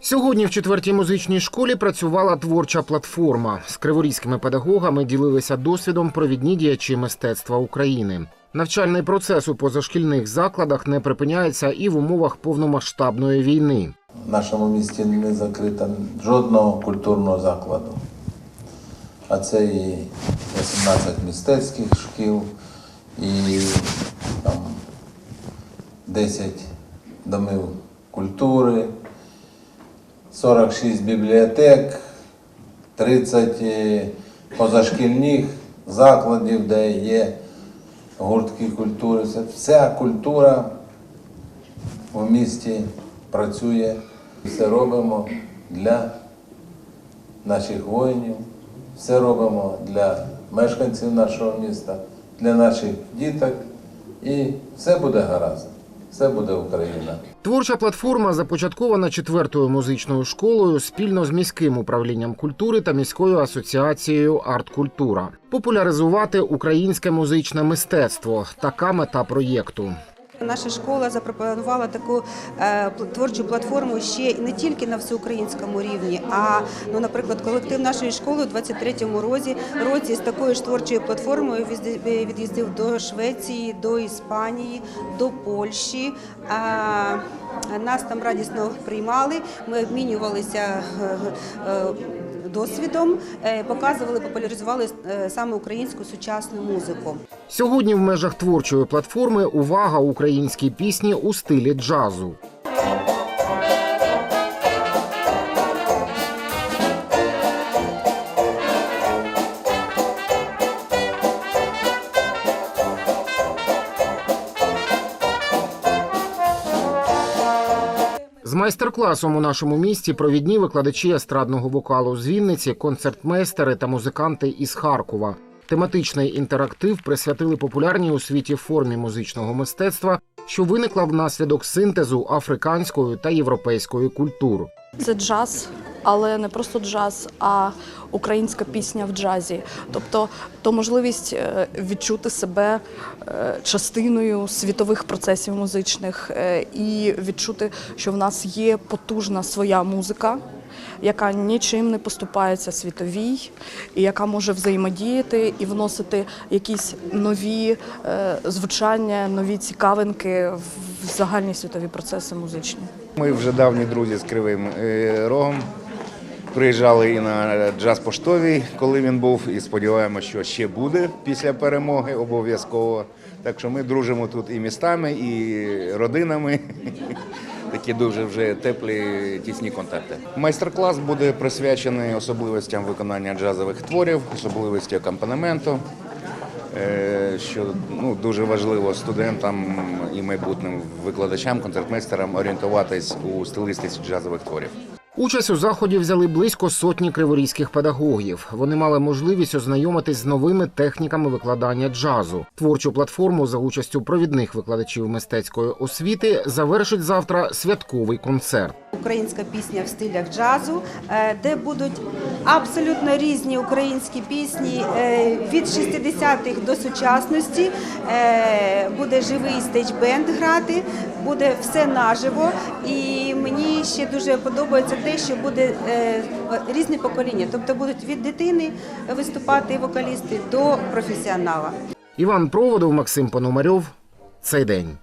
Сьогодні в четвертій музичній школі працювала творча платформа. З криворізькими педагогами ділилися досвідом провідні діячі мистецтва України. Навчальний процес у позашкільних закладах не припиняється і в умовах повномасштабної війни. В нашому місті не закрито жодного культурного закладу. А це і 18 мистецьких шкіл, і там, 10 домів культури, 46 бібліотек, 30 е, позашкільних закладів, де є гуртки культури. Вся культура в місті працює. Все робимо для наших воїнів, все робимо для мешканців нашого міста, для наших діток. І все буде гаразд, все буде Україна. Творча платформа започаткована четвертою музичною школою спільно з міським управлінням культури та міською асоціацією Арткультура. Популяризувати українське музичне мистецтво така мета проєкту. Наша школа запропонувала таку е, творчу платформу ще не тільки на всеукраїнському рівні, а ну, наприклад, колектив нашої школи у 23-му році, році з такою ж творчою платформою від'їздив до Швеції, до Іспанії, до Польщі. Нас там радісно приймали. Ми обмінювалися е, е, досвідом, е, показували, популяризували е, саме українську сучасну музику. Сьогодні в межах творчої платформи увага українській пісні у стилі джазу. З майстер-класом у нашому місті провідні викладачі естрадного вокалу з Вінниці, концертмейстери та музиканти із Харкова. Тематичний інтерактив присвятили популярній у світі формі музичного мистецтва, що виникла внаслідок синтезу африканської та європейської культур. Це джаз, але не просто джаз, а українська пісня в джазі. Тобто, то можливість е, відчути себе е, частиною світових процесів музичних е, і відчути, що в нас є потужна своя музика. Яка нічим не поступається світовій, і яка може взаємодіяти і вносити якісь нові е, звучання, нові цікавинки в загальні світові процеси музичні. Ми вже давні друзі з Кривим е, Рогом. Приїжджали і на джаз поштовий, коли він був, і сподіваємося, що ще буде після перемоги обов'язково. Так що ми дружимо тут і містами, і родинами. Такі дуже вже теплі, тісні контакти. Майстер-клас буде присвячений особливостям виконання джазових творів, особливості акомпанементу, е, що ну, дуже важливо студентам і майбутнім викладачам, концертмейстерам орієнтуватись у стилістиці джазових творів. Участь у заході взяли близько сотні криворізьких педагогів. Вони мали можливість ознайомитись з новими техніками викладання джазу. Творчу платформу за участю провідних викладачів мистецької освіти завершить завтра святковий концерт. Українська пісня в стилях джазу, е, де будуть абсолютно різні українські пісні е, від 60-х до сучасності. Е, Буде живий стейдж-бенд грати, буде все наживо. І мені ще дуже подобається те, що буде е, різне покоління. Тобто будуть від дитини виступати вокалісти до професіонала. Іван Проводов, Максим Пономарьов. Цей день.